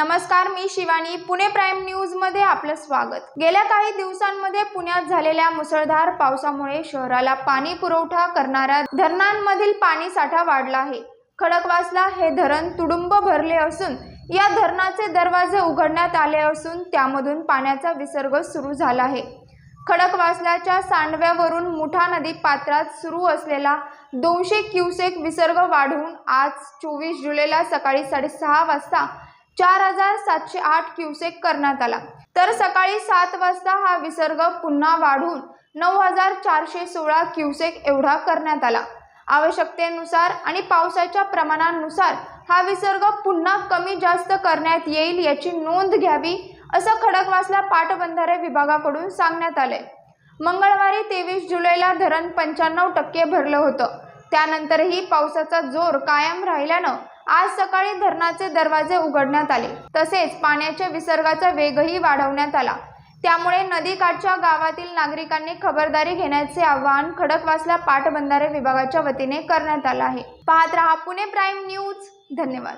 नमस्कार मी शिवानी. पुणे प्राईम न्यूजमध्ये आपलं स्वागत. गेल्या काही दिवसांमध्ये पुण्यात झालेल्या मुसळधार पावसामुळे शहराला पाणी पुरवठा करणाऱ्या धरणांमधील पाणी साठा वाढला आहे. खडकवासला हे धरण तुडुंब भरले असून या धरणाचे दरवाजे उघडण्यात आले असून त्यामधून पाण्याचा विसर्ग सुरू झाला आहे. खडकवासल्याच्या सांडव्यावरून मुठा नदी पात्रात सुरू असलेला दोनशे क्युसेक विसर्ग वाढवून आज चोवीस जुलैला सकाळी साडेसहा वाजता चार हजार सातशे आठ क्युसेक करण्यात आला. तर सकाळी सात वाजता हा विसर्ग पुन्हा वाढून नऊ हजार चारशे सोळा क्युसेक एवढा करण्यात आला. आवश्यकतेनुसार आणि पावसाच्या प्रमाणानुसार हा विसर्ग पुन्हा कमी जास्त करण्यात येईल याची नोंद घ्यावी असं खडकवासला पाटबंधारे विभागाकडून सांगण्यात आले मंगळवारी तेवीस जुलैला धरण पंच्याण्णव टक्के भरलं होतं. त्यानंतरही पावसाचा जोर कायम राहिल्यानं आज सकाळी धरणाचे दरवाजे उघडण्यात आले. तसेच पाण्याच्या विसर्गाचा वेगही वाढवण्यात आला. त्यामुळे नदीकाठच्या गावातील नागरिकांनी खबरदारी घेण्याचे आवाहन खडकवासला पाटबंधारे विभागाच्या वतीने करण्यात आलं आहे. पाहत रहा पुणे प्राईम न्यूज. धन्यवाद.